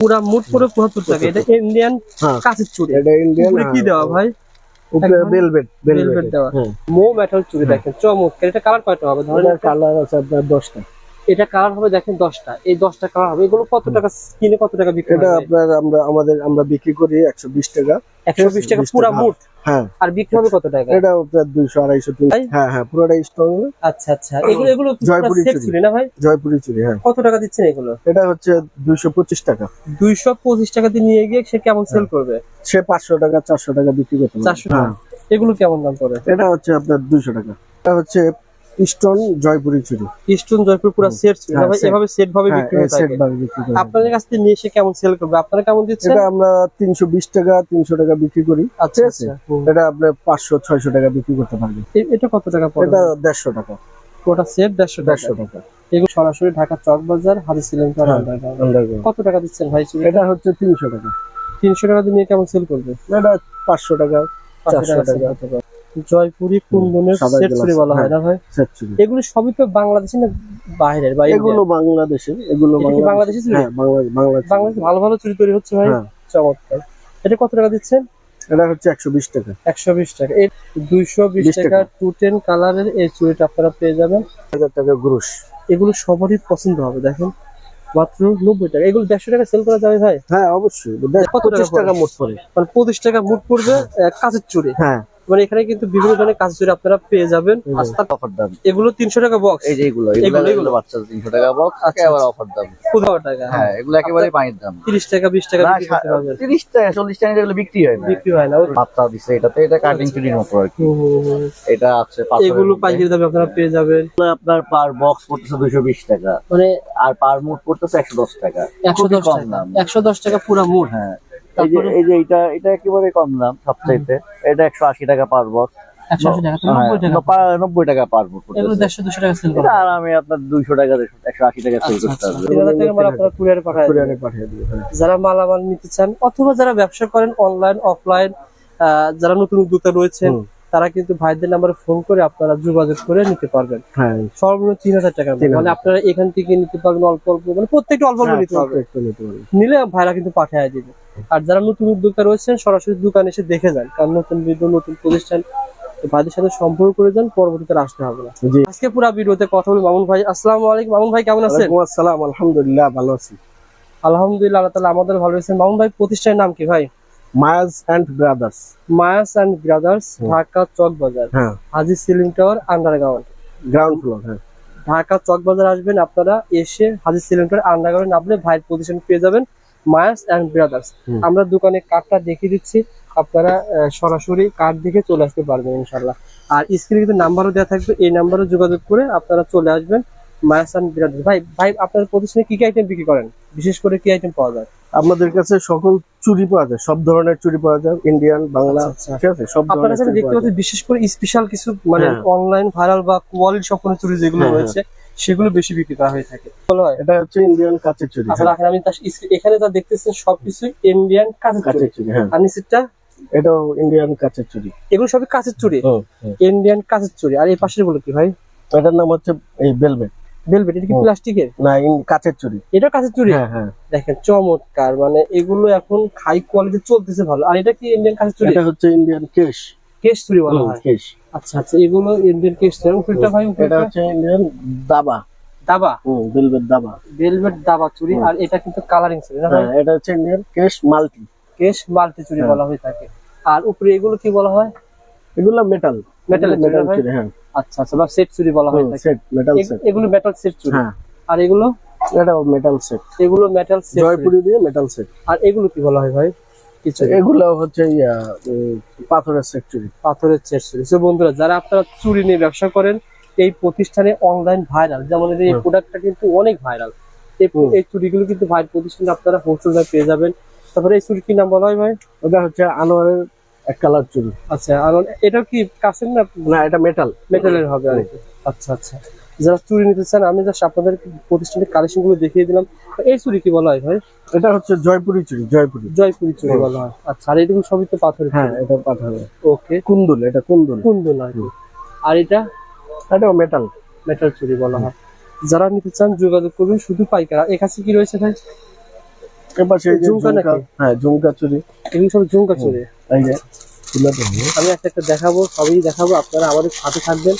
পুরা মুট পুরো পঁচাত্তর টাকা এটা ইন্ডিয়ান হ্যাঁ কাঁচের চুড়ি। এটা ইন্ডিয়ান কি দেওয়া ভাই? উপরে ভেলভেট দেওয়া। হ্যাঁ। মো মেটাল চুড়ি দেখেন চমৎকার। এটা কালার কয়টা হবে? ধরেন কালার আছে আপনার দশটা। এটা কালার হবে দেখেন দশটা। এই দশটা কালার হবে। এগুলো কত টাকা কিনে কত টাকা বিক্রি এটা আপনার আমরা আমাদের আমরা বিক্রি করি একশো বিশ টাকা। একশো বিশ টাকা 20 পুরা। মুট হ্যাঁ। আর বিক্রি হবে কত টাকা? এটা আপনার দুইশো আড়াইশো? হ্যাঁ হ্যাঁ পুরোটা স্ট্রং আচ্ছা আচ্ছা। এগুলো এগুলো জয়পুরি। চুড়ি না ভাই? জয়পুরি চুরি হ্যাঁ। কত টাকা দিচ্ছেন এগুলো? এটা হচ্ছে দুইশো পঁচিশ টাকা। দুইশো পঁচিশ টাকা দিয়ে নিয়ে গিয়ে সে কেমন সেল করবে? সে পাঁচশো টাকা চারশো টাকা বিক্রি করতে। চারশো টাকা। হ্যাঁ। এগুলো কেমন দাম পড়ে? এটা হচ্ছে আপনার দুইশো টাকা। এটা হচ্ছে স্টোন জয়পুরি চুরি। ইস্টন জয়পুর পুরো সেট এভাবে সেট ভাবে হ্যাঁ বিক্রি হয়ে সেট ভাবে বিক্রি করি। আপনাদের কাছ থেকে নিয়ে এসে কেমন সেল করবে? আপনারা কেমন দিচ্ছেন? এটা আমরা তিনশো বিশ টাকা তিনশো টাকা বিক্রি করি। আচ্ছা আছে? আচ্ছা এটা আপনার পাঁচশো ছয়শো টাকা বিক্রি করতে পারবে এ- এটা কত টাকা পড়ে এটা দেড়শো টাকা। ওটা সেট দেড়শো দেড়শো টাকা। টাকা এগুলো সরাসরি ঢাকা চক বাজার হাজি সিলেন্টার হ্যাঁ। কত টাকা দিচ্ছেন ভাই এটা হচ্ছে তিনশো টাকা। তিনশো টাকা দিয়ে কেমন সেল করবে? এটা পাঁচশো টাকা পাঁচশো চারশো টাকা জয়পুরি কুন্দনের সাদা সেট চুড়ি glass, বলা হয় না ভাই? সেট এগুলো সবই তো বাংলাদেশি না বাইরের বা এগুলো বাংলাদেশে এগুলো হ্যাঁ বাংলা বাংলাদেশ বাংলাদেশে ভালো ভালো চুড়ি তৈরি হচ্ছে ভাই? হ্যাঁ। চমৎকার। এটা কত টাকা দিচ্ছেন? এটা হচ্ছে একশো বিশ টাকা। একশো বিশ টাকা। এই দুইশো বিশ টাকা। টু টেন কালারের এই চুড়িটা আপনারা পেয়ে যাবেন। হাজার টাকা গ্রুশ এগুলো সবারই পছন্দ হবে দেখেন। মাত্র নব্বই টাকা। এগুলো দেড়শো টাকা সেল করা যাবে ভাই? হ্যাঁ অবশ্যই। পঁচিশ টাকা মোট পড়ে। মানে পঁচিশ টাকা মুট পড়বে কাঁচের চুড়ি। হ্যাঁ। মানে এখানে কিন্তু বিভিন্ন ধরনের কাঁচের চুড়ি আপনারা পেয়ে যাবেন। আর অফার দাম। এগুলো তিনশো টাকা বক্স এই যে এগুলো এগুলো, বাচ্চা তিনশো টাকা বক্স আচ্ছা, একেবারে অফার দাম। পনেরো টাকা হ্যাঁ। এগুলো একেবারে পানির দাম। তিরিশ টাকা বিশ টাকা। তিরিশ টাকা চল্লিশ টাকা এগুলো বিক্রি হয় না। বিক্রি হয় না পাত্তা দিচ্ছে এটাতে এটা কাটিং চুরির মতো আর কি। এটা আছে এগুলো। পাইকারি দামে আপনারা পেয়ে যাবেন। আপনার পার বক্স পড়তেছে দুশো বিশ টাকা। মানে আর পার মুট পড়তেছে একশো দশ টাকা। একশো দশ টাকা। দাম। একশো দশ টাকা পুরো মুট। হ্যাঁ। এই যে এটা এটা একেবারে কম দাম সবচাইতে। এটা একশো আশি টাকা পার বক্স তো নব্বই টাকা পারব আপনার দুইশো টাকা একশো আশি টাকা সেল আচ্ছা করতে আচ্ছা। হবে হ্যাঁ। যারা মালামাল নিতে চান অথবা যারা ব্যবসা করেন অনলাইন অফলাইন যারা নতুন উদ্যোক্তা রয়েছেন। তারা কিন্তু ভাইদের নাম্বারে ফোন করে আপনারা যোগাযোগ করে নিতে পারবেন। হ্যাঁ। সর্বনিম্ন তিন হাজার টাকা মানে আপনারা এখান থেকে নিতে পারবেন অল্প অল্প মানে প্রত্যেকটা অল্প অল্প হ্যাঁ, নিতে পারবেন। নিলে ভাইরা কিন্তু পাঠিয়ে দিবে। আর যারা নতুন উদ্যোক্তা রয়েছেন সরাসরি দোকানে এসে দেখে যান। কারণ নতুন ভিডিও নতুন প্রতিষ্ঠান ভাইদের সাথে সম্পর্ক করে যান পরবর্তীতে আসতে হবে না। আজকে পুরো ভিডিওতে কথা বলি মামুন ভাই আসসালামু আলাইকুম। মামুন ভাই কেমন আছেন? আসসালাম। আলহামদুলিল্লাহ ভালো আছি। আলহামদুলিল্লাহ আল্লাহ তালা আমাদের ভালো হয়েছেন মামুন ভাই প্রতিষ্ঠানের নাম কি ভাই? Mayaz and brothers. Mayas and brothers Dhaka Chowk Bazar. হ্যাঁ। Haji ceiling tower underground. Ground floor হ্যাঁ। ঢাকা চক বাজার আসবেন আপনারা এসে হাজি সিলিং টাওয়ার আন্ডারগ্রাউন্ড নামলে ভাইয়ের পজিশন পেয়ে যাবেন মায়াস অ্যান্ড ব্রাদার্স। আমরা দোকানে কার্ডটা দেখিয়ে দিচ্ছি আপনারা সরাসরি কার্ড দেখে চলে আসতে পারবেন ইনশাল্লাহ আর স্ক্রিনে কিন্তু নাম্বারও দেওয়া থাকবে এই নাম্বারে যোগাযোগ করে আপনারা চলে আসবেন। মায়াস অ্যান্ড ব্রাদার্স ভাই ভাই আপনার প্রতিষ্ঠানে কি কি আইটেম বিক্রি করেন? বিশেষ করে কি আইটেম পাওয়া যায়? আমাদের কাছে সকল চুরি পাওয়া যায় সব ধরনের চুরি পাওয়া যায় ইন্ডিয়ান বাংলা আচ্ছা, ঠিক আছে? সব আপনারা চুরি দেখতে। পাচ্ছেন বিশেষ করে স্পেশাল কিছু মানে হ্যাঁ। অনলাইন ভাইরাল বা কোয়ালিটি সম্পন্ন চুরি যেগুলো হ্যাঁ, রয়েছে সেগুলো বেশি বিক্রি করা হয়ে থাকে। এটা হচ্ছে ইন্ডিয়ান কাঁচের চুরি আপনারা এখানে আমি এখানে যা দেখতেছেন সবকিছু ইন্ডিয়ান কাঁচের চুরি। হ্যাঁ। আর নিচেরটা? এটাও ইন্ডিয়ান কাঁচের চুরি। এগুলো সবই কাঁচের চুরি। ইন্ডিয়ান কাঁচের চুরি। আর এই পাশেরগুলো কি ভাই? এটার নাম হচ্ছে এই বেলভেট ভেলভেট এটা কি প্লাস্টিকের? না কাঁচের চুরি। এটা কাঁচের চুরি? হ্যাঁ হ্যাঁ। দেখেন চমৎকার মানে এগুলো এখন হাই কোয়ালিটি চলতেছে ভালো। আর এটা কি ইন্ডিয়ান কাঁচের চুরি? এটা হচ্ছে ইন্ডিয়ান কেশ। কেশ চুরি বলা হয়। কেশ। আচ্ছা আচ্ছা এগুলো ইন্ডিয়ান কেশ চুরি। উপরটা ভাই এটা হচ্ছে ইন্ডিয়ান দাবা। দাবা? হুম বেলভেট দাবা। ভেলভেট দাবা চুরি আর এটা কিন্তু কালারিং চুরি না ভাই? হ্যাঁ এটা হচ্ছে ইন্ডিয়ান কেশ মাল্টি। কেশ মাল্টি চুরি হ্যাঁ। বলা হয়ে থাকে। আর উপরে এগুলো কি বলা হয়? এগুলো মেটাল মেটাল মেটাল? চুরি হ্যাঁ? আচ্ছা আচ্ছা বা সেট চুরি বলা হয় সেট মেটাল সেট এগুলো মেটাল সেট চুরি হ্যাঁ। আর এগুলো? এটাও মেটাল সেট এগুলো মেটাল সেট জয়পুরি দিয়ে মেটাল সেট আর এগুলো কি বলা হয় ভাই? কিছু এগুলো হচ্ছে পাথরের সেট চুরি পাথরের সেট চুরি তো বন্ধুরা যারা আপনারা চুরি নিয়ে ব্যবসা করেন এই প্রতিষ্ঠানে অনলাইন ভাইরাল যেমন এই প্রোডাক্টটা কিন্তু অনেক ভাইরাল এই এই চুরিগুলো কিন্তু ভাই প্রতিষ্ঠানে আপনারা হোলসেল পেয়ে যাবেন। তারপরে এই চুরি কি নাম বলা হয় ভাই? ওটা হচ্ছে আনোয়ারের এক কালার চুরি আচ্ছা আর এটাও কি কাছের না? না এটা মেটাল মেটালের হবে আর আচ্ছা আচ্ছা। যারা চুরি নিতে চান আমি জাস্ট আপনাদের প্রতিষ্ঠানের কালেকশনগুলো দেখিয়ে দিলাম। এই চুরি কি বলা হয় ভাই? এটা হচ্ছে জয়পুরি চুরি জয়পুরি। জয়পুরি চুরি বলা হয়। আচ্ছা আর এটুকু সবই তো পাথরের হ্যাঁ এটা পাথরের। ওকে কুন্দুল এটা কুন্দুল। কুন্দন আর। আর এটা? এটাও মেটাল মেটাল চুরি বলা হয়। যারা নিতে চান যোগাযোগ করবেন শুধু পাইকার। এর কাছে কি রয়েছে ভাই? ঝুমকা ঝুমকা নাকি? হ্যাঁ ঝুমকা চুরি। এগুলো সব ঝুমকা চুরি। এই যে আমি একটা একটা দেখাবো সবই দেখাবো আপনারা আমাদের সাথে থাকবেন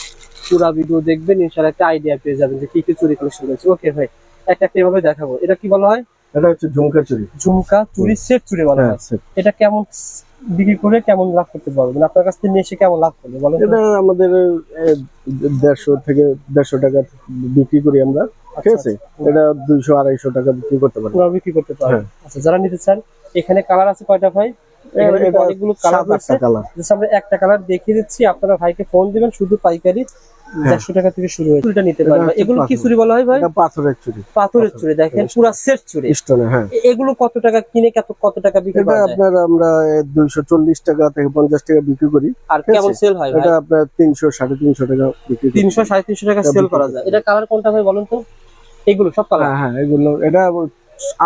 পুরো ভিডিও দেখবেন ইনশাআল্লাহ একটা আইডিয়া পেয়ে যাবেন যে কি কি চুরি কালেকশন রয়েছে ওকে ভাই একটা একটা এভাবে দেখাবো। এটা কি বলা হয়? এটা হচ্ছে ঝুমকা চুরি। ঝুমকা চুরি সেট চুরি বলা হ্যাঁ হয়। এটা কেমন বিক্রি করে কেমন লাভ করতে পারবেন আপনার কাছ থেকে নিয়ে এসে কেমন লাভ করবে বলেন এটা আমাদের দেড়শো থেকে দেড়শো টাকা বিক্রি করি আমরা ঠিক আছে? এটা দুইশো আড়াইশো টাকা বিক্রি করতে পারি বিক্রি করতে পারবেন হ্যাঁ। আচ্ছা যারা নিতে চান এখানে কালার আছে কয়টা ভাই? অনেকগুলো কালার কালার। আমরা একটা কালার দেখিয়ে দিচ্ছি। আপনারা ভাইকে ফোন দিবেন শুধু পাইকারি। দেড়শো টাকা থেকে শুরু হয়েছে। চুরিটা নিতে হচ্ছে এগুলো কি চুরি বলা হয় ভাই? পাথরের চুরি পাথরের চুরি দেখেন পুরা সেট চুরি স্টোনে হ্যাঁ। এগুলো কত টাকা কিনে কত কত টাকা বিক্রি করা আপনার আমরা দুইশো চল্লিশ টাকা থেকে পঞ্চাশ টাকা বিক্রি করি। আর কেমন সেল হয় এটা আপনার তিনশো সাড়ে তিনশো টাকা বিক্রি করি। তিনশো সাড়ে তিনশো টাকা সেল করা করা। যায়। এটা কালার কোনটা ভাই বলুন তো? এগুলো সব কালার হ্যাঁ হ্যাঁ এগুলো এটা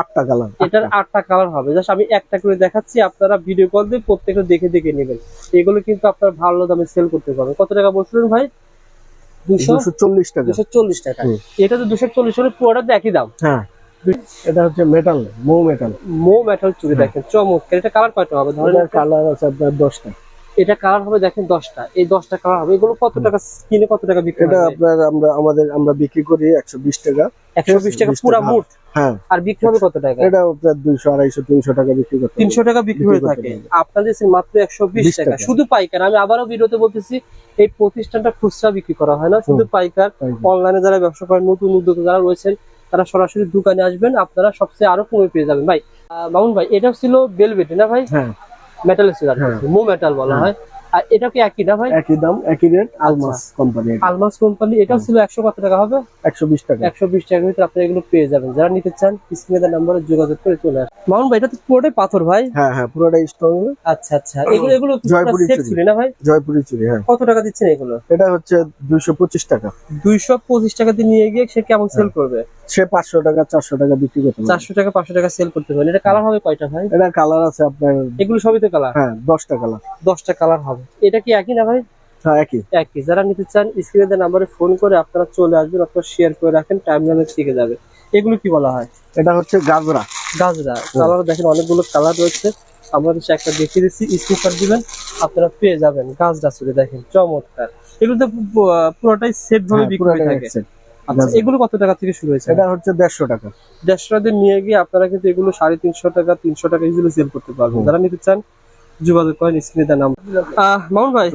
আটটা কালার এটার আটটা কালার হবে। জাস্ট আমি একটা করে দেখাচ্ছি আপনারা ভিডিও কল দিয়ে প্রত্যেকটা দেখে দেখে নেবেন। এগুলো কিন্তু আপনারা ভালো দামে সেল করতে পারবেন। কত টাকা বলছিলেন ভাই? দুশো দুশো চল্লিশ টাকা। দুশো চল্লিশ টাকা। এটা তো দুশো চল্লিশ হলে পুরোটা তো একই দাম। হ্যাঁ। এটা হচ্ছে মেটাল মৌ মেটাল মো মেটাল দেখেন চমৎকার। এটা কালার কয়টা হবে? ধরেন কালার আছে আপনার দশটা। এটা কালার হবে দেখেন দশটা। এই দশটা কালার হবে। এগুলো কত টাকা কিনে কত টাকা বিক্রি এটা আপনার আমরা আমাদের আমরা বিক্রি করি একশো বিশ টাকা। একশো বিশ টাকা 20 পুরা মুঠ হ্যাঁ। আর বিক্রি হবে কত টাকা? এটা আপনার দুইশো আড়াইশো তিনশো টাকা বিক্রি করতে তিনশো টাকা বিক্রি হয়ে থাকে। আপনাদের মাত্র একশো বিশ টাকা। শুধু পাইকার। আমি আবারও ভিডিওতে বলতেছি এই প্রতিষ্ঠানটা খুচরা বিক্রি করা হয় না। শুধু পাইকার। অনলাইনে যারা ব্যবসা করেন নতুন উদ্যোক্তা যারা রয়েছেন তারা সরাসরি দোকানে আসবেন। আপনারা সবচেয়ে আরও কমে পেয়ে যাবেন। ভাই মামুন ভাই এটা ছিল বেলভেটে না ভাই? হ্যাঁ মেটালের হ্যাঁ। মো মেটাল বলা হয়। আর এটা কি একই না ভাই? একই দাম একই rate Almas company Almas company এটাও ছিল একশো কত টাকা হবে? একশো বিশ টাকা। একশো বিশ টাকার ভিতরে আপনি এগুলো পেয়ে যাবেন। যারা নিতে চান স্ক্রিনের নাম্বারে যোগাযোগ করে চলে আসেন। মামুন ভাই এটা তো পুরোটাই পাথর ভাই। হ্যাঁ হ্যাঁ পুরোটা স্ট্রং আচ্ছা আচ্ছা। এগুলো এগুলো জয়পুরি। চুরি। না ভাই? জয়পুরি চুরি হ্যাঁ। কত টাকা দিচ্ছেন এগুলো? এটা হচ্ছে দুইশো পঁচিশ টাকা। দুইশো পঁচিশ টাকা দিয়ে নিয়ে গিয়ে সে কেমন সেল করবে? সে পাঁচশো টাকা চারশো টাকা বিক্রি করতে চারশো টাকা পাঁচশো টাকা সেল করতে এটা কালার হবে কয়টা ভাই? এটা কালার আছে আপনার এগুলো সবই তো কালার হ্যাঁ দশটা কালার দশটা কালার হবে। এটা কি একই না ভাই? হ্যাঁ একই। একই। যারা নিতে চান স্ক্রিনে নাম্বারে ফোন করে আপনারা চলে আসবেন অথবা শেয়ার করে রাখেন টাইম থেকে যাবে। এগুলো কি বলা হয়? এটা হচ্ছে গাজরা। গাজরা। কালার দেখেন অনেকগুলো কালার রয়েছে। আমরা হচ্ছে একটা দেখিয়ে দিচ্ছি স্ক্রিনশট দিবেন আপনারা পেয়ে যাবেন। গাজরা চুরি দেখেন চমৎকার। এগুলো তো পুরোটাই সেট ভাবে হ্যাঁ, বিক্রি থাকে। আচ্ছা এগুলো কত টাকা থেকে শুরু হয়েছে? এটা হচ্ছে দেড়শো টাকা। দেড়শো টাকা নিয়ে গিয়ে আপনারা কিন্তু এগুলো সাড়ে তিনশো টাকা তিনশো টাকা ইজিলি সেল করতে পারবেন। যারা নিতে চান যোগাযোগ করেন স্ক্রিনে দেওয়া নাম্বার মামুন ভাই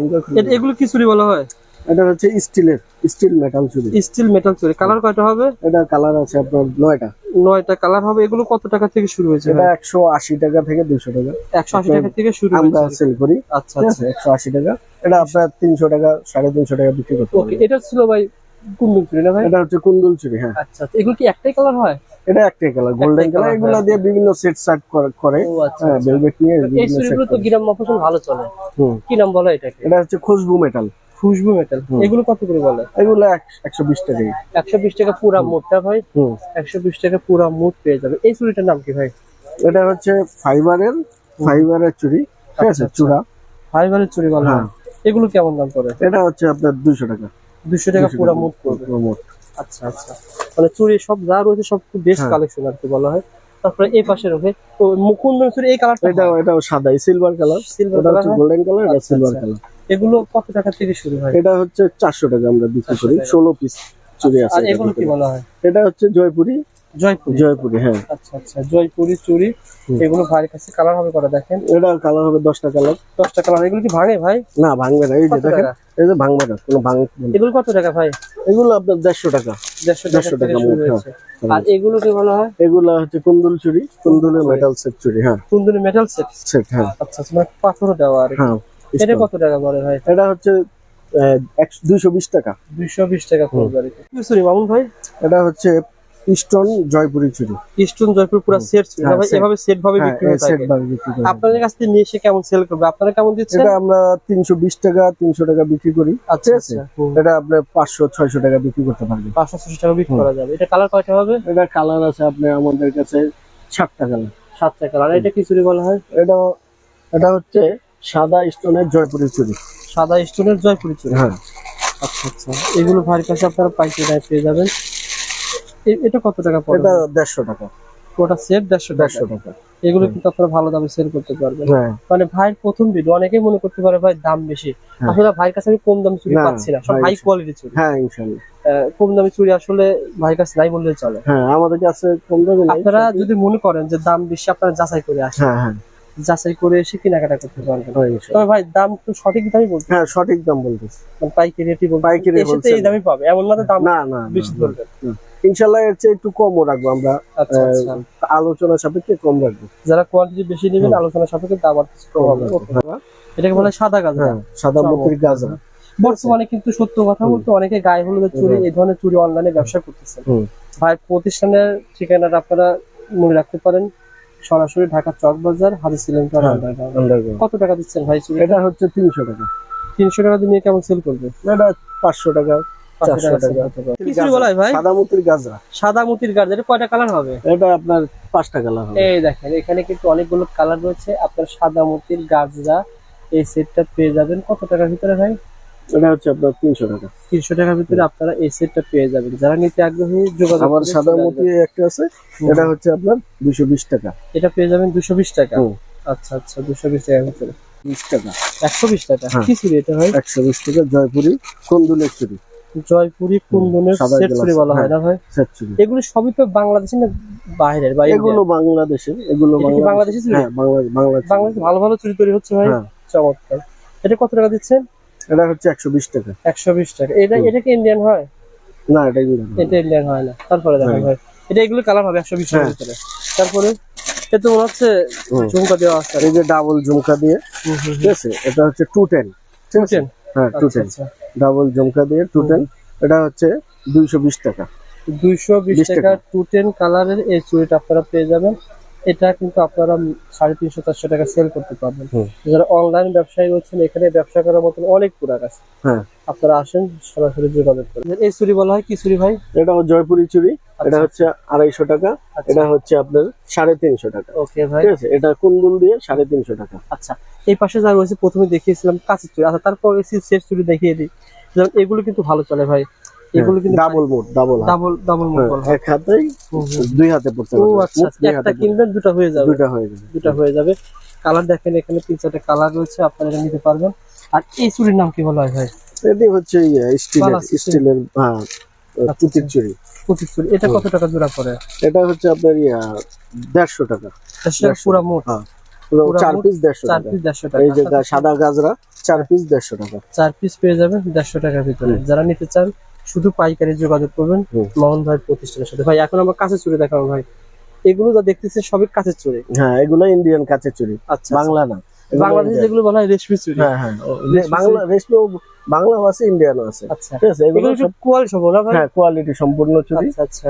এগুলো কি চুরি বলা হয়? এটা হচ্ছে স্টিলের স্টিল মেটাল চুরি। স্টিল মেটাল চুরি। কালার কয়টা হবে? এটা কালার আছে আপনার নয়টা। নয়টা কালার হবে। এগুলো কত টাকা থেকে শুরু হয়েছে এটা একশো আশি টাকা থেকে দুশো টাকা। একশো আশি টাকা থেকে শুরু আমরা সেল করি। আচ্ছা আচ্ছা। আছে একশো আশি টাকা। এটা আপনার তিনশো টাকা সাড়ে তিনশো টাকা বিক্রি করতে ওকে এটা ছিল ভাই কুন্দুল চুরি না ভাই? এটা হচ্ছে কুন্দুল চুরি হ্যাঁ। আচ্ছা আচ্ছা। এগুলো কি একটাই কালার হয়? এটা একটাই কালার গোল্ডেন কালার এগুলো। দিয়ে বিভিন্ন সেট করে আচ্ছা হ্যাঁ আচ্ছা। ভেলভেট নিয়ে এই চুরিগুলো তো গ্রাম মফসল ভালো চলে। কি নাম বলে এটাকে? এটা হচ্ছে খুশবু মেটাল খুশবু মেটাল এগুলো কত করে বলে? এগুলো এক- একশো বিশ টাকাই একশো বিশ টাকা পুরা মোটটা ভাই। হুম। একশো বিশ টাকা পুরা মুঠ পেয়ে যাবে। এই চুরিটার নাম কি ভাই? এটা হচ্ছে ফাইবারের ফাইবারের চুড়ি ঠিক আছে। চূড়া। ফাইবারের চুরি বলা হ্যাঁ। এগুলো কেমন দাম করে এটা হচ্ছে আপনার দুইশো টাকা। দুশো টাকা 200 টাকা পুরো মোট করবে। মোট। আচ্ছা আচ্ছা। মানে চুরি সব যা রয়েছে সব খুব বেস্ট হ্যাঁ। কালেকশন আর কি বলা হয়। তারপরে এই পাশে রয়েছে তো মুকুন্দ চুরি এই কালারটা এটা এটাও সাদা silver colour silver colour golden colour এটা আচ্ছা, সিলভার আচ্ছা। কালার এগুলো কত টাকা থেকে শুরু হয়? এটা হচ্ছে চারশো টাকা আমরা বিক্রি করি টাকা। ষোলো পিস চুরি আছে আর এগুলো কি বলা হয়? এটা হচ্ছে জয়পুরি জয়পুরি? জয়পুরি হ্যাঁ। আচ্ছা আচ্ছা জয়পুরি চুরি এগুলো কাছে কালার হবে দেখেন? এটা কালার হবে দশটা কালার দশটা কালার এগুলো কি ভাঙে ভাই? না ভাঙবে না এই যে দেখেন এই যে ভাঙবে না কোনো ভাঙ এগুলো কত টাকা ভাই? এগুলো আপনার দেড়শো টাকা। দেড়শো টাকা 150 থেকে টাকা শুরু মুঠ, হয়েছে। হ্যাঁ। আর এগুলো কি বলা হয়? এগুলো হচ্ছে কুন্দুল চুড়ি কুন্দুলের। মেটাল সেট চুড়ি হ্যাঁ। কুন্দুরি মেটাল সেট সেট হ্যাঁ। আচ্ছা আচ্ছা মানে পাথরও দেওয়া আর হ্যাঁ এটা কত টাকা পড়ে ভাই? এটা হচ্ছে দুইশো বিশ টাকা। দুইশো বিশ টাকা পড়বে আর কি। চুরি মামুন ভাই? এটা হচ্ছে স্টোন জয়পুরি চুড়ি ইস্টন জয়পুর পুরো সেট চুরি। এভাবে সেট ভাবে হ্যাঁ বিক্রি হয়ে সেট ভাবে বিক্রি করি আপনাদের কাছ থেকে নিয়ে এসে কেমন সেল করবে? আপনারা কেমন দিচ্ছেন? এটা আমরা তিনশো বিশ টাকা তিনশো টাকা বিক্রি করি। আচ্ছা আছে। আচ্ছা। এটা আপনার পাঁচশো ছয়শো টাকা বিক্রি করতে পারবেন। পাঁচশো ছশো টাকা বিক্রি করা যাবে। এটা কালার কয়টা হবে? এটা কালার আছে আপনার আমাদের কাছে সাতটা কালার সাতটা কালার এটা কি চুরি বলা হয়? এটা এটা হচ্ছে সাদা স্টোনের জয়পুরি চুড়ি সাদা স্টোনের জয়পুরি চুরি। হ্যাঁ। আচ্ছা আচ্ছা। এগুলো ভাইয়ের কাছে আপনারা পাইকারি দামে পেয়ে যাবেন। এটা কত টাকা পড়বে এটা দেড়শো টাকা। ওটা সেট দেড়শো দেড়শো টাকা। টাকা এগুলো কিন্তু আপনারা ভালো দামে সেল করতে পারবেন। হ্যাঁ। মানে ভাইয়ের প্রথম ভিডিও অনেকেই মনে করতে পারে ভাই দাম বেশি। হ্যাঁ। আসলে ভাইয়ের কাছে আমি কম দামি চুড়ি পাচ্ছি না সব হাই কোয়ালিটি চুড়ি। হ্যাঁ ইনশাল্লাহ। আহ, কম দামি চুড়ি আসলে ভাইয়ের কাছে নাই বললে চলে। হ্যাঁ আমাদের কাছে কম দামে নাই আপনারা যদি মনে করেন যে দাম বেশি আপনারা যাচাই করে আসেন। হ্যাঁ হ্যাঁ। যাচাই করে এসে কেনাকাটা করতে পারবেন। হ্যাঁ, তবে ভাই দাম তো সঠিক দামই বলতে হ্যাঁ সঠিক দাম বলতেছি। মানে পাইকারি রেটই বলতে পাইকারি তো এই দামই পাবে। এমন না দাম না না বেশি না, ধরবে না। ইনশাল্লাহ এর চেয়ে একটু কমও রাখব আমরা আচ্ছা আচ্ছা। আলোচনা সাপেক্ষে কম রাখব। যারা কোয়ান্টিটি বেশি নেবেন আলোচনা সাপেক্ষে দাম আর কিছু কম হবে। এটাকে বলে সাদা গাছ হ্যাঁ সাদা মতির গাজা। বর্তমানে কিন্তু সত্য কথা বলতে অনেকে গায়ে হলুদের চুরি এই ধরনের চুরি অনলাইনে ব্যবসা করতেছেন। হুম। ভাই প্রতিষ্ঠানের ঠিকানাটা আপনারা মনে রাখতে পারেন। সরাসরি ঢাকা চক বাজার হাজি সিলেন্টার হ্যাঁ। কত টাকা দিচ্ছেন ভাই এটা হচ্ছে তিনশো টাকা। তিনশো টাকা দিয়ে কেমন সেল করবে? এটা পাঁচশো টাকা। চারশো টাকা। sell টাকা করতে পারবে। কি চুরি বলা হয় ভাই? সাদা মতির গাজা সাদা মতির গাছ এটা কয়টা কালার হবে? এটা আপনার পাঁচটা কালার হবে। এই দেখেন এখানে কিন্তু অনেকগুলো কালার রয়েছে। আপনার সাদা মতির গাছরা এই সেটটা পেয়ে যাবেন কত টাকার ভিতরে ভাই? এটা হচ্ছে আপনার তিনশো টাকা। তিনশো টাকার ভিতরে আপনারা এই সেটটা পেয়ে যাবেন। যারা নিতে আগ্রহী যোগাযোগ আবার সাদা মতি একটা আছে এটা হচ্ছে আপনার দুশো বিশ টাকা। এটা পেয়ে যাবেন দুশো বিশ টাকা। আচ্ছা আচ্ছা দুশো বিশ টাকার ভিতরে। বিশ টাকা। একশো বিশ টাকা। হ্যাঁ। কি চুরি এটা ভাই? একশো বিশ টাকা জয়পুরি কন্দুলের চুরি। জয়পুরি কুন্দনের সাদা সেট গ্লাস, চুরি বলা হয় না ভাই? সেট এগুলো সবই তো বাংলাদেশের না বাইরের বা এগুলো বাংলাদেশের এগুলো বাংলাদেশি হ্যাঁ বাংলা বাংলা চুড়ি। বাংলাদেশে ভালো ভালো চুরি তৈরি হচ্ছে ভাই? হ্যাঁ। চমৎকার। এটা কত টাকা দিচ্ছেন? এটা হচ্ছে একশো বিশ টাকা। একশো বিশ টাকা। এটা এটা কি ইন্ডিয়ান হয়? না এটা ইন্ডিয়ান এটা ইন্ডিয়ান হয় না। তারপরে দেখেন হ্যাঁ। ভাই। এটা এগুলো কালার হবে একশো বিশ টাকার হ্যাঁ। ভিতরে। তারপরে এটা মনে হচ্ছে। ঝুমকা দেওয়া আছে। এই যে ডাবল ঝুমকা দিয়ে ঠিক আছে? এটা হচ্ছে টু টেন ঠিক আছে? 210? হ্যাঁ টু টেন ডাবল জমকা দিয়ে টু টেন এটা হচ্ছে দুইশো বিশ টাকা। দুইশো বিশ টাকা টু টেন কালারের এই চুড়িটা আপনারা পেয়ে যাবেন। এটা কিন্তু আপনারা সাড়ে তিনশো চারশো টাকা সেল করতে পারবেন। যারা অনলাইন ব্যবসায়ী হচ্ছেন এখানে ব্যবসা করার মতন অনেক প্রোডাক্ট আছে। হ্যাঁ। আপনারা আসেন সরাসরি যোগাযোগ করেন। এই চুরি বলা হয় কি চুরি ভাই? এটা জয়পুরি চুড়ি এটা আচ্ছা। হচ্ছে আড়াইশো টাকা আচ্ছা। এটা হচ্ছে আপনার সাড়ে তিনশো টাকা। ওকে ভাই। ঠিক আছে? এটা কুন্দুল দিয়ে সাড়ে তিনশো টাকা। আচ্ছা এই পাশে যা রয়েছে প্রথমে দেখিয়েছিলাম কাঁচের চুড়ি আচ্ছা তারপর সেট চুড়ি দেখিয়ে দিই। যেমন এগুলো কিন্তু ভালো চলে ভাই। এগুলো কিন্তু ডাবল মোট ডাবল ডাবল ডাবল হয় এক হাতেই হুম, হুম। দুই হাতে পড়তে ও আচ্ছা একটা কিনবেন দুটো হয়ে যাবে। হয়ে যাবে। দুটো হয়ে যাবে। কালার দেখেন এখানে তিন চারটে কালার রয়েছে আপনারা এটা নিতে পারবেন। আর এই চুরির নাম কি বলা হয় ভাই? এটি হচ্ছে ইয়ে, স্টিলের স্টিলের হ্যাঁ পুতির চুড়ি পঁচিশ চুড়ি এটা কত টাকা জোড়া পড়ে এটা হচ্ছে আপনার ইয়া দেড়শো টাকা। মোট? হ্যাঁ। পুরা চার মোট পিস দেড়শো চার পিস দেড়শো টাকা। এই যে সাদা গাজরা চার পিস দেড়শো টাকা। চার পিস পেয়ে যাবেন দেড়শো টাকার ভিতরে। যারা নিতে চান শুধু পাইকারি যোগাযোগ করবেন। মোহন ভাই প্রতিষ্ঠানের সাথে। ভাই এখন আমার কাছে চুড়ি দেখাবো ভাই। এগুলো যা দেখতেছি সবই কাছের চুড়ি হ্যাঁ এগুলো ইন্ডিয়ান কাঁচের চুড়ি আচ্ছা বাংলা না। বাংলাদেশে যেগুলো বলা হয় রেশমি চুড়ি হ্যাঁ হ্যাঁ। বাংলা রেশমিও বাংলাও আছে ইন্ডিয়ানও আছে। আচ্ছা। ঠিক আছে এগুলো কোয়ালিটি হ্যাঁ কোয়ালিটি সম্পূর্ণ চুড়ি আচ্ছা আচ্ছা।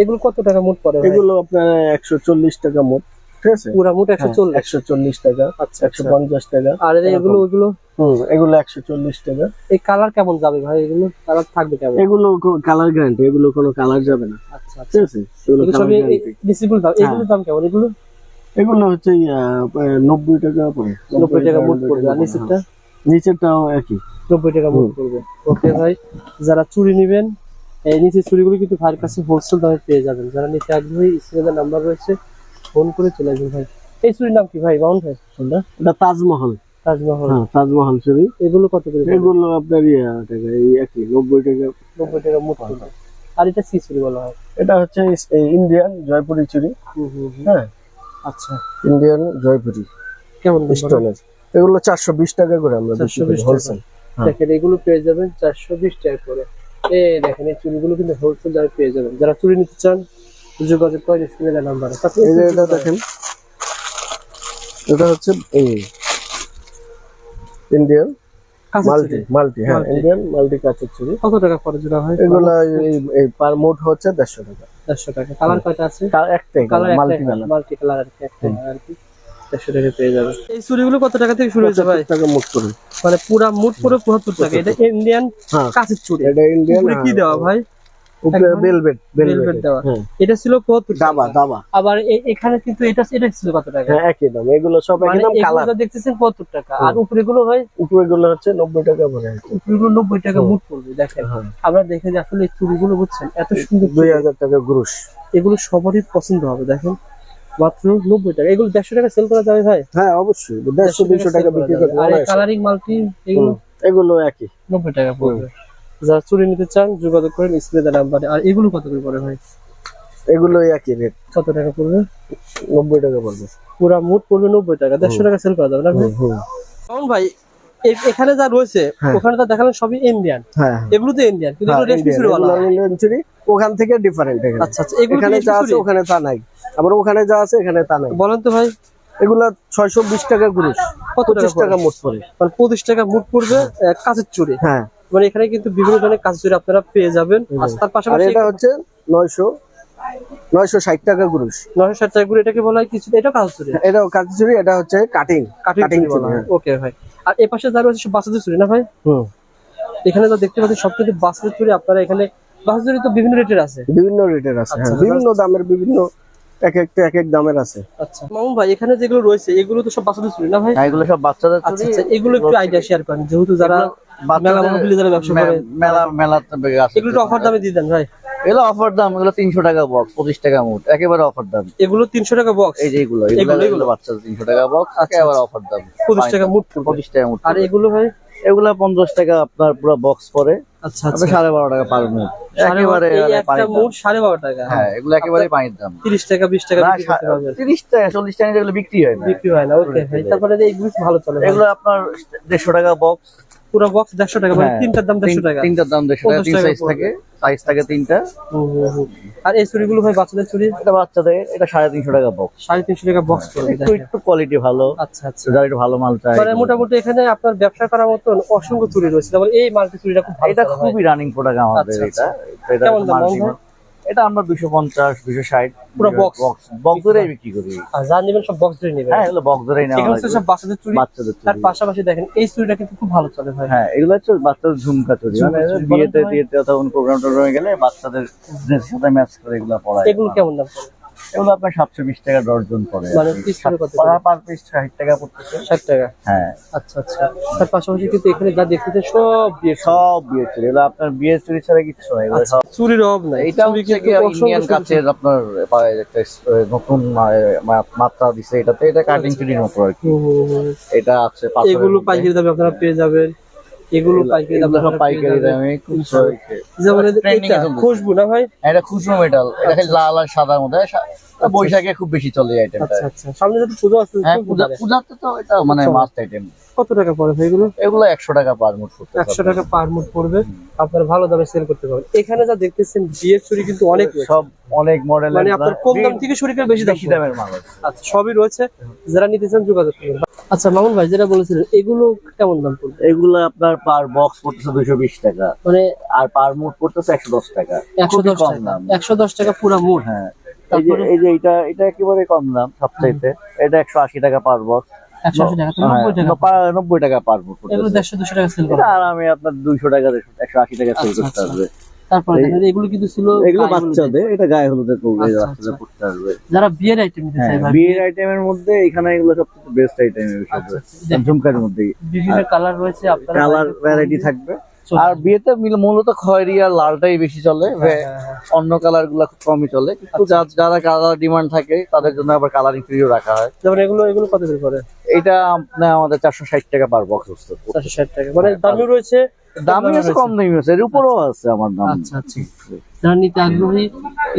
এগুলো কত টাকা মোট পড়ে এগুলো আপনার একশো চল্লিশ টাকা মোট ঠিক আছে? পুরা মোট একশো চল্লিশ। একশো চল্লিশ টাকা আচ্ছা একশো আচ্ছা পঞ্চাশ টাকা। আর এগুলো ওগুলো হুম এগুলো একশো চল্লিশ টাকা। এই কালার কেমন যাবে ভাই এগুলো? কালার থাকবে কেমন? এগুলো কালার গ্যারান্টি এগুলো কোনো কালার যাবে না। আচ্ছা ঠিক আছে? এগুলো ডিসিবল দাম কেমন? এগুলো? এগুলো হচ্ছে নব্বই টাকা পড়ে। নব্বই টাকা মোট পড়বে আর নিচেরটা হ্যাঁ। নিচেরটাও একই। নব্বই টাকা মোট পড়বে। ওকে ভাই যারা চুরি নেবেন এই নিচের চুড়িগুলো কিন্তু ভাইয়ের কাছে হোলসেল দামে পেয়ে যাবেন। যারা নিতে আগ্রহী স্ক্রিনে নাম্বার রয়েছে ফোন করে চলে আসবেন ভাই। এই চুড়ির নাম কি ভাই? বাউন ভাই এটা তাজমহল। তাজমহল। হ্যাঁ তাজমহল চুরি। এগুলো কত করে এগুলো আপনার ইয়া টাকা এই একই নব্বই টাকা। নব্বই টাকা মোট পড়বে আর এটা সি চুড়ি বলা হয়? এটা হচ্ছে ইন্ডিয়ান জয়পুরি চুরি। হ্যাঁ। আচ্ছা। ইন্ডিয়ান জয়পুরি। কেমন দাম স্টোনের। এগুলো চারশো বিশ টাকা করে আমরা চারশো বিশ হোলসেল হ্যাঁ। দেখেন এগুলো পেয়ে যাবেন চারশো বিশ টাকা করে। এই দেখেন এই চুড়িগুলো কিন্তু হোলসেল দামে পেয়ে যাবেন। যারা চুড়ি নিতে চান যোগাযোগ করেন স্ক্রিনে নাম্বারে এটা দেখেন এটা হচ্ছে এই ইন্ডিয়ান মাল্টি মাল্টি হ্যাঁ ইন্ডিয়ান মাল্টি কাঁচের চুরি। কত টাকা পরে জোড়া হয়? এগুলা এই পার মোট হচ্ছে দেড়শো টাকা। দেড়শো টাকা। কালার কয়টা আছে? একটাই colour multi colour multi colour আর কি একটাই আর কি। দেড়শো টাকা পেয়ে যাবে। এই চুড়িগুলো কত টাকা থেকে শুরু হয়েছে ভাই? টাকা মোট করে মানে পুরা মোট পুরো পঁচাত্তর টাকা। এটা ইন্ডিয়ান হ্যাঁ। কাঁচের চুড়ি। এটা ইন্ডিয়ান কি দেওয়া ভাই? উপরে একদম বেলভেট দেওয়া। হ্যাঁ। এটা ছিল কত দাবা দাবা। আবার এখানে কিন্তু এটা এটা ছিল কত টাকা? হ্যাঁ একই দাম। এগুলো সব মানে একই দাম কালার যা দেখতেছেন সত্তর টাকা। আর উপরে গুলো হয় উপরে গুলো হচ্ছে নব্বই টাকা পরে উপরে গুলো নব্বই টাকা হুম। মুট পড়বে দেখেন। আমরা দেখে যে আসলে চুড়িগুলো বুঝছেন এত সুন্দর দুই চুড়ি। হাজার টাকা গ্রুশ। এগুলো সবারই পছন্দ হবে দেখেন। মাত্র নব্বই টাকা। এগুলো দেড়শো টাকা সেল করা যাবে ভাই? হ্যাঁ অবশ্যই। দেড়শো দুশো টাকা বিক্রি করবে আর কালারিং মাল্টি এগুলো এগুলো একই। নব্বই টাকা পড়বে। যারা চুরি নিতে চান যোগাযোগ করেন স্প্রেদার নাম্বারে। আর এগুলো কত করে পড়ে ভাই? এগুলো একই রেট কত টাকা পড়বে? নব্বই টাকা পড়বে। পুরা মোট পড়বে নব্বই টাকা। দেড়শো টাকা সেল করা যাবে না ভাই? ভাই এখানে যা রয়েছে হ্যাঁ। ওখানে যা দেখালেন সবই ইন্ডিয়ান হ্যাঁ এগুলো তো ইন্ডিয়ান কিন্তু হ্যাঁ, রেশমি চুরি বলা। ওখান থেকে ডিফারেন্ট আচ্ছা আচ্ছা এখানে যা আছে ওখানে তা নাই। আবার ওখানে যা আছে এখানে তা নাই। বলেন তো ভাই। এগুলা ছয়শো বিশ টাকা গ্রুশ কত পঁচিশ টাকা মোট পড়ে মানে পঁচিশ টাকা মুট পড়বে কাঁচের চুরি। হ্যাঁ। মানে এখানে কিন্তু বিভিন্ন ধরনের কাঁচের চুরি আপনারা পেয়ে যাবেন। আর তার পাশাপাশি এটা হচ্ছে নয়শো নয়শো ষাট টাকা গ্রুশ নয়শো ষাট টাকা করে এটাকে বলা হয় কিছু এটা কাঁচের চুরি? এটাও কাঠি চুরি এটা হচ্ছে কাটিং কাটিং হয়। ওকে ভাই। আর এ পাশে যা রয়েছে সব বাচ্চাদের চুরি না ভাই? হুম। এখানে যা দেখতে পাচ্ছেন সব কিন্তু বাচ্চাদের চুরি আপনারা এখানে বাচ্চাদের তো বিভিন্ন রেটের আছে। বিভিন্ন রেটের আছে হ্যাঁ। আচ্ছা, বিভিন্ন দামের বিভিন্ন এক একটা এক এক দামের আছে। আচ্ছা মামুন ভাই এখানে যেগুলো রয়েছে এগুলো তো সব বাচ্চাদের চুরি না ভাই? হ্যাঁ, এগুলো সব বাচ্চাদের আচ্ছা চুরি। আচ্ছা এগুলো একটু আইডিয়া শেয়ার করেন যেহেতু যারা মেলা মহফিলে ব্যবসা করে মেলা মেলা এগুলো অফার দামে দিয়ে দেন ভাই। এগুলো অফার দাম এগুলো তিনশো টাকা বক্স পঁচিশ টাকা মুট একেবারে অফার দাম। এগুলো তিনশো টাকা বক্স এই যে এগুলো এগুলো, বাচ্চাদের তিনশো টাকা বক্স আচ্ছা, একেবারে অফার দাম। পঁচিশ টাকা মুট পঁচিশ টাকা মুট আর এগুলো ভাই? এগুলো পঞ্চাশ টাকা আপনার পুরো বক্স পরে আচ্ছা আচ্ছা। সাড়ে বারো টাকা পার মুট। একেবারে মানে সাড়ে বারো টাকা। হ্যাঁ এগুলো একেবারে পানির দাম। তিরিশ টাকা বিশ টাকা তিরিশ টাকা চল্লিশ টাকা যেগুলো বিক্রি হয় বিক্রি হয় না ওকে তারপরে ভালো চলে এগুলো আপনার দেড়শো টাকা বক্স পুরো বক্স দেড়শো টাকা মানে হ্যাঁ, তিনটার দাম দেড়শো টাকা। তিনটার দাম দেড়শো টাকা তিন সাইজ থাকে সাইজ থাকে তিনটা। আর এই চুরিগুলো ভাই বাচ্চাদের চুরি এটা বাচ্চাদের এটা সাড়ে তিনশো টাকা বক্স সাড়ে তিনশো টাকা বক্স পড়বে একটু একটু কোয়ালিটি ভালো আচ্ছা আচ্ছা। যারা একটু ভালো মাল চায় মানে মোটামুটি এখানে আপনার ব্যবসা করার মতন অসংখ্য চুরি রয়েছে। যেমন এই মাল্টি চুরিটা খুব ভালো এটা খুবই রানিং প্রোডাক্ট আমাদের আচ্ছা, এটা। এটা এটা আমরা দুশো পঞ্চাশ দুশো ষাট পুরো? বক্স বক্স ধরেই বিক্রি করি? আর যা নেবেন সব বক্স ধরে নেবেন। হ্যাঁ এগুলো বক্স ধরেই নেওয়া হয়। সব বাচ্চাদের বাচ্চাদের তার পাশাপাশি দেখেন এই চুরিটা কিন্তু খুব ভালো চলে ভাই। হ্যাঁ এগুলো হচ্ছে বাচ্চাদের ঝুমকা মানে বিয়েতে বলেন তো ভাই। টিয়েতে অথবা প্রোগ্রাম টোগ্রামে গেলে বাচ্চাদের ড্রেসের সাথে ম্যাচ করে এগুলো পড়ায় এগুলো কেমন দাম এগুলো আপনার সাতশো বিশ টাকা ডর্জন পড়ে মানে করে কত পার পিস ষাট টাকা পড়তেছে। ষাট টাকা? হ্যাঁ। আচ্ছা আচ্ছা। তার পাশাপাশি কিন্তু এখানে যা সব বিয়ে সব বিয়ে চুরি। এগুলো আপনার বিয়ে চুরি ছাড়া কিচ্ছু নাই। এগুলো সব চুরির অভাব এটা চুরি হচ্ছে কি ইন্ডিয়ান চুরি। আপনার একটা নতুন মাত্রা দিছে এটাতে। এটা কাটিং চুরির মতো আর কি। এটা আছে এগুলো মধ্যে। পাইকারি দামে আপনারা পেয়ে যাবেন। এগুলো পাইকারি দামে সব পাইকারি দামে খুব যেমন এটা খুশবু না ভাই? এটা খুচরো মেটাল এটা খালি লাল আর সাদার মধ্যে। বৈশাখে খুব বেশি চলে আচ্ছা আচ্ছা। সামনে যদি পুজো আসছে হ্যাঁ পূজা পূজাতে তো এটা মানে আচ্ছা। মাস্ট আইটেম কত টাকা পড়ে ভাই এগুলো? এগুলো একশো টাকা পার মুট করতে একশো টাকা পার মুট পড়বে। আপনারা ভালো দামে সেল করতে পারবেন। এখানে যা দেখতেছেন বিয়ের চুরি কিন্তু অনেক সব অনেক মডেল মানে আপনার কম দাম থেকে শুরু করে বেশি দাম বেশি দামের মাল আচ্ছা সবই রয়েছে। যারা নিতে চান যোগাযোগ করবেন আচ্ছা মামুন ভাই যেটা বলেছিলেন এগুলো কেমন দাম পড়বে? এগুলো আপনার পার বক্স পড়তেছে দুশো বিশ টাকা। মানে আর পার মুট পড়তেছে একশো দশ টাকা। একশো দশ কম দাম। একশো দশ টাকা পুরো মুট হ্যাঁ। এই যে? এই যে এটা এটা একেবারে কম দাম সবচাইতে। এটা একশো আশি টাকা পার বক্স তো নব্বই টাকা। পার মুট দেড়শো দুশো টাকা সেল আরামে আপনার দুইশো টাকা একশো আশি টাকা সেল আচ্ছা, করতে আচ্ছা। আসবে তারপরে দেখেন এগুলো কিন্তু ছিল এগুলো বাচ্চাদের এটা গায়ে হলুদের করবে আচ্ছা, বাচ্চাদের আচ্ছা। আসবে। যারা বিয়ের আইটেম নিতে চাই হ্যাঁ বিয়ের আইটেমের মধ্যে এখানে এগুলো সবচেয়ে বেস্ট আইটেম আচ্ছা। ঝুমকার মধ্যে। বিভিন্ন কালার রয়েছে আপনারা কালার ভ্যারাইটি থাকবে। আর বিয়েতে মূলত খয়েরি আর লালটাই বেশি চলে হ্যাঁ, হ্যাঁ। অন্য কালারগুলা খুব কমই চলে। কিন্তু যারা কালার ডিমান্ড থাকে তাদের জন্য আবার কালারিং ফ্রিও রাখা হয়। যেমন এগুলো এগুলো কত করে এটা আপনার আমাদের চারশো ষাট টাকা পার বক্স চারশো ষাট টাকা। মানে দামিও রয়েছে দামি আছে কম দামি আছে এর উপরেও আছে আমার দাম। আচ্ছা আচ্ছা। যারা নিতে আগ্রহী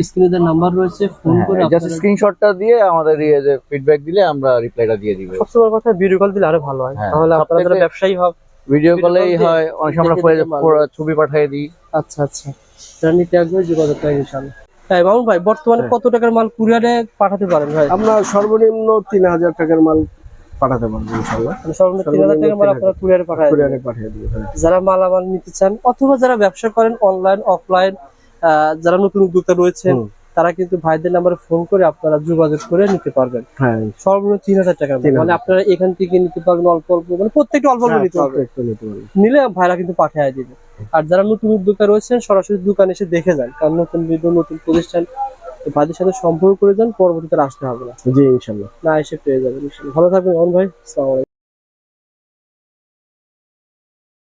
স্ক্রিনে নাম্বার রয়েছে ফোন করে জাস্ট আপনারা স্ক্রিনশটটা দিয়ে আমাদের ইয়ে যে ফিডব্যাক দিলে আমরা রিপ্লাইটা দিয়ে দিব। সবচেয়ে বড় কথা ভিডিও কল দিলে আরও ভালো হয়। হ্যাঁ, তাহলে আপনারা যারা ব্যবসায়ী হবে ভিডিও কলেই হয় অনেক সময় আমরা ছবি পাঠিয়ে দিই। আচ্ছা আচ্ছা। যারা নিতে আগ্রহী যোগাযোগ করেন ইনশাআল্লাহ। তাই মামুন ভাই বর্তমানে হ্যাঁ। কত টাকার মাল কুরিয়ারে পাঠাতে পারেন ভাই? আমরা সর্বনিম্ন তিন হাজার টাকার মাল পাঠাতে পারব ইনশাল্লাহ সর্বনিম্ন তিন হাজার টাকার মাল আপনারা কুরিয়ারে পাঠায় কুরিয়ারে পাঠিয়ে দিবে। যারা মালামাল নিতে চান অথবা যারা ব্যবসা করেন অনলাইন অফলাইন যারা নতুন উদ্যোক্তা রয়েছেন তারা কিন্তু ভাইদের নাম্বারে ফোন করে আপনারা যোগাযোগ করে নিতে পারবেন। হ্যাঁ। সর্বনিম্ন তিন হাজার টাকা মানে আপনারা এখান থেকে নিতে পারবেন অল্প অল্প মানে প্রত্যেকটা অল্প অল্প হ্যাঁ, নিতে পারবেন। নিলে ভাইরা কিন্তু পাঠিয়ে দিবে। আর যারা নতুন উদ্যোক্তা রয়েছেন সরাসরি দোকানে এসে দেখে যান। কারণ নতুন নতুন প্রতিষ্ঠান তো ভাইদের সাথে সম্পর্ক করে যান পরবর্তীতে আসতে হবে না। জি ইনশাল্লাহ। না এসে পেয়ে যাবেন। ভালো থাকবেন অন ভাই আলাইকুম।